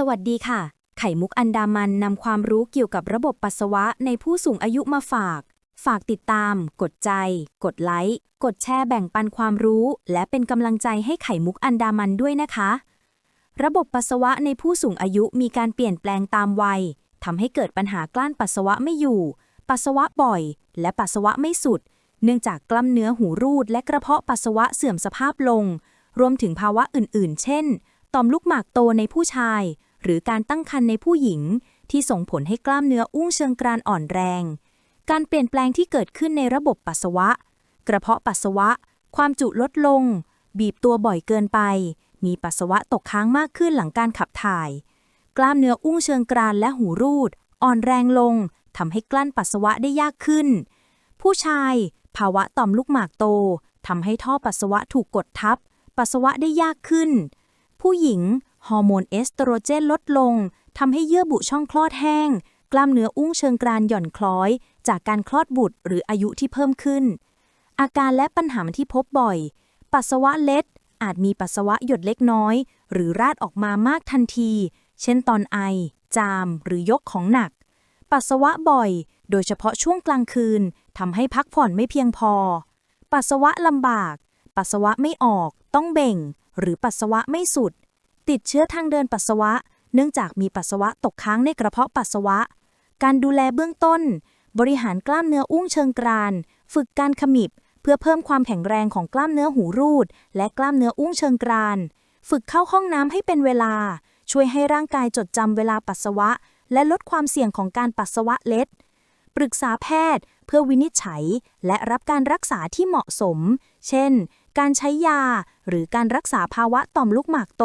สวัสดีค่ะ ไข่มุกอันดามันนำความรู้เกี่ยวกับระบบปัสสาวะในผู้สูงอายุมาฝาก ฝากติดตาม กดใจ กดไลค์ กดแชร์แบ่งปันความรู้ และเป็นกำลังใจให้ไข่มุกอันดามันด้วยนะคะ ระบบปัสสาวะในผู้สูงอายุมีการเปลี่ยนแปลงตามวัยทำให้เกิดปัญหากลั้นปัสสาวะไม่อยู่ ปัสสาวะบ่อย และปัสสาวะไม่สุด เนื่องจากกล้ามเนื้อหูรูด และกระเพาะปัสสาวะเสื่อมสภาพลง รวมถึงภาวะอื่น ๆ เช่นต่อมลูกหมากโตในผู้ชาย หรือการตั้งครรภ์ในผู้หญิง ที่ส่งผลให้กล้ามเนื้ออุ้งเชิงกรานอ่อนแรง การเปลี่ยนแปลงที่เกิดขึ้นในระบบปัสสาวะ กระเพาะปัสสาวะ ความจุลดลง บีบตัวบ่อยเกินไป มีปัสสาวะตกค้างมากขึ้นหลังการขับถ่าย กล้ามเนื้ออุ้งเชิงกรานและหูรูด อ่อนแรงลงทำให้กลั้นปัสสาวะได้ยากขึ้น ผู้ชาย ภาวะต่อมลูกหมากโตทำให้ท่อปัสสาวะถูกกดทับ ปัสสาวะได้ยากขึ้น ผู้หญิง ฮอร์โมนเอสโตรเจนลดลงทำให้เยื่อบุช่องคลอดแห้ง กล้ามเนื้ออุ้งเชิงกรานหย่อนคล้อย จากการคลอดบุตรหรืออายุที่เพิ่มขึ้น อาการและปัญหาที่พบบ่อย ปัสสาวะเล็ด อาจมีปัสสาวะหยดเล็กน้อย หรือราดออกมามากทันที เช่นตอนไอ จาม หรือยกของหนัก ปัสสาวะบ่อย โดยเฉพาะช่วงกลางคืนทำให้พักผ่อนไม่เพียงพอ ปัสสาวะลำบาก ปัสสาวะไม่ออก ต้องเบ่ง หรือปัสสาวะไม่สุด ติดเชื้อทางเดินปัสสาวะ เนื่องจากมีปัสสาวะตกค้างในกระเพาะปัสสาวะ การดูแลเบื้องต้น บริหารกล้ามเนื้ออุ้งเชิงกราน ฝึกการขมิบ เพื่อเพิ่มความแข็งแรงของกล้ามเนื้อหูรูด และกล้ามเนื้ออุ้งเชิงกราน ฝึกเข้าห้องน้ำให้เป็นเวลา ช่วยให้ร่างกายจดจำเวลาปัสสาวะ และลดความเสี่ยงของการปัสสาวะเล็ด ปรึกษาแพทย์ เพื่อวินิจฉัย และรับการรักษาที่เหมาะสม เช่นการใช้ยาหรือการรักษาภาวะต่อมลูกหมากโต